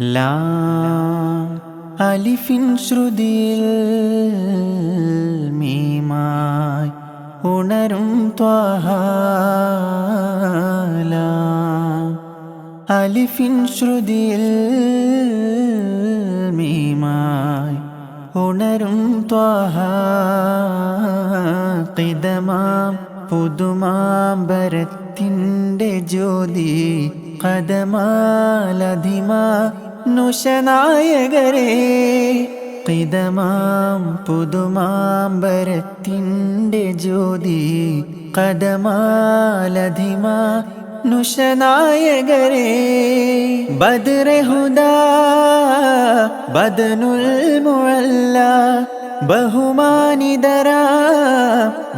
ലാ അലിഫിൻ ശ്രുതിയിൽ മീമായി ഉണരും ത്വഹാല അലിഫിൻ ശ്രുതിയിൽ മീമായി ഉണരും ത്വാഹ കിതമാം പുതുമാമ്പരത്തിന്റെ ജ്യോതി കഥമാലധിമാ നുഷനായകരേ കിതമാം പുതുമാമ്പരത്തിന്റെ ജ്യോതി കഥമാലധിമാ നുശനായകരെ ബദ്രഹുദാ ബദനുൽ മുഅല്ല ബഹുമാനിതര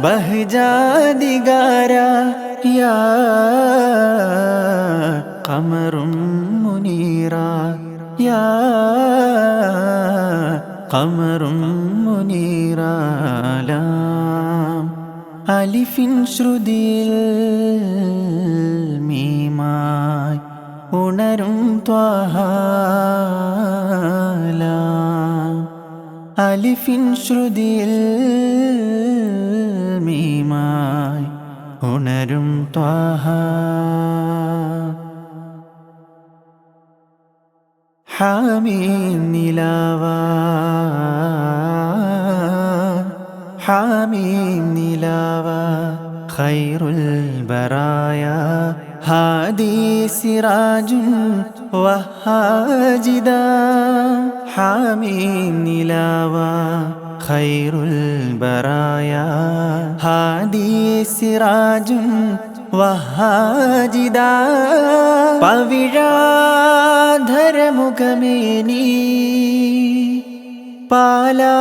ബഹജാദിഗാര യാ കമറും മുനീറ. യാ കമറും മുനീറാലാം. അലിഫിൻ ശ്രുതിയിൽ മീമായി ഉണരും ത്വാഹാല. അലിഫിൻ ശ്രുതിയിൽ മീമായി ഉണരും ത്വാഹ حامين نلاوى حامين نلاوى خير البرايا. هادي سراج وهاجدا. حامين نلاوى خير البرايا. هادي سراج धरमुखमिनी पाला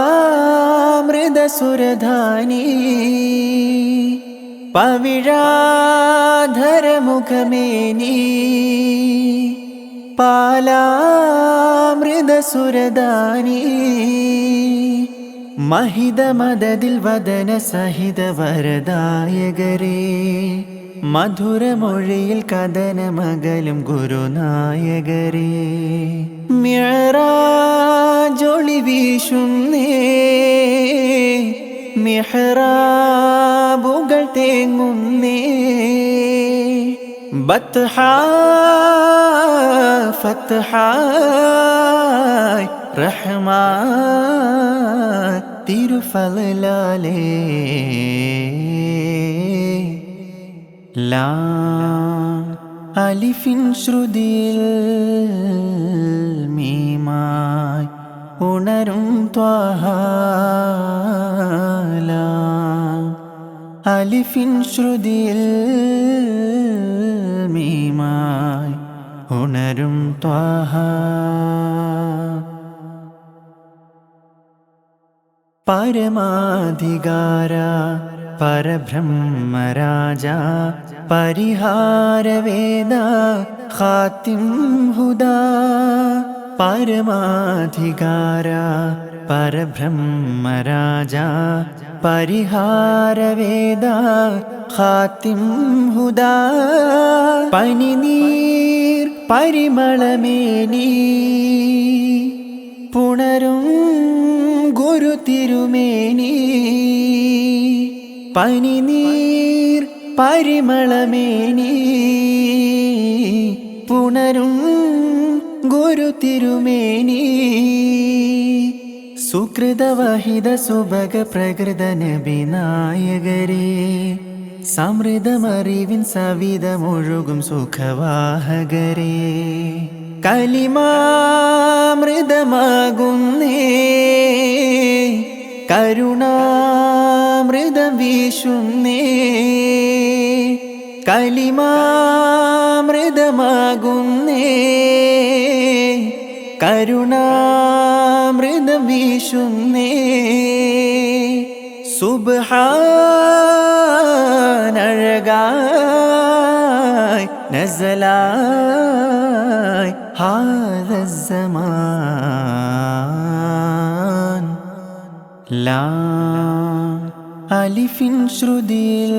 मृद सुरदानी पविराधरमुखमिनी മഹിതമദതിൽ വദന സഹിത വരദായകരേ. മധുരമൊഴിയിൽ കഥനമകലും ഗുരുനായകരേ. മിഴറാജൊളി വീശുന്നേ. മിഹറാബുകൾ തേങ്ങുന്നേ. ബത്ഹ ഫത്ഹായ് റഹ്മാൻ തിരുഫലാലേ ലാ അലിഫിൻ ശ്രുതിയിൽ മീമായി ഉണരും ത്വാഹാല അലിഫിൻ ശ്രുതിയിൽ മീമായി ഉണരും ത്വാഹ. പരമാധികാര പരബ്രഹ്മരാജ പരിഹാരവേദ ഹാത്തിം ഹുദ. പരമാധികാര പരബ്രഹ്മരാജ പരിഹാരവേദ ഹാത്തിം ഹുദ. പനിനീർ പരിമളമേനി. പുണരും ഗുരു തിരുമേനി. പനിനീർ പരിമളമേനി. പുണരും ഗുരു തിരുമേനി. സുകൃതവഹിത സുഭഗ പ്രകൃത നബിനായകരേ സമൃദ്ധമറിവിൻ സവിധമൊഴുകും സുഖവാഹകരേ. കലിമാമൃതമാകുന്നേ. കരുണാമൃതം വീശുന്നേ. കലിമാമൃതമാകുന്നേ. കരുണാമൃതം വീശുന്നേ. സുബ്ഹാനഴകായ് നസലായ് ഹാദ الزمان ലാ അലിഫിൻ ശ്രുതിയിൽ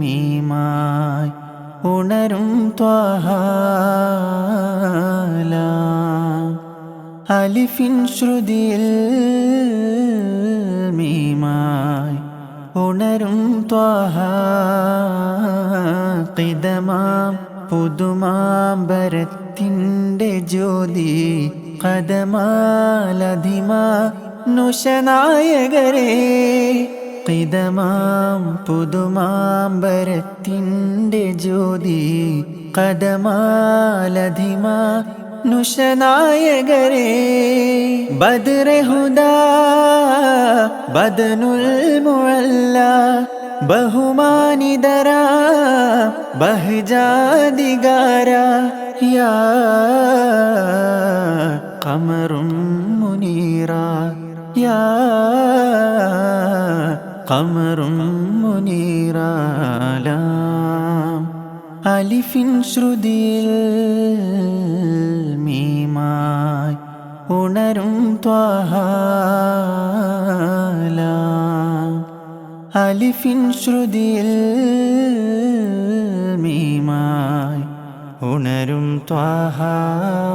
മീമായി ഉണരും ത്വാഹാല അലിഫിൻ ശ്രുതിയിൽ മീമായി ഉണരും ത്വാഹ കിതമാം പുതുമാമ്പരത്തിന്റെ ജ്യോതി കഥമാലധിമാ നുഷനായകരേ കിതമാം പുതുമാമ്പരത്തിന്റെ ജ്യോതി കഥമാലധിമാ നുഷനായകരേ ബദ്രഹുദ ബദനുൽ മുഅല്ല ബഹുമാനിതര ബഹജാദിഗാര യാ കമറും മുനീറ യാ കമറും മുനീറാലാം അലിഫിൻ ശ്രുതിയിൽ മീമായി ഉണരും ത്വാഹാല അലിഫിൻ ശ്രുതിയിൽ മീമായി ഉണരും ത്വാഹാല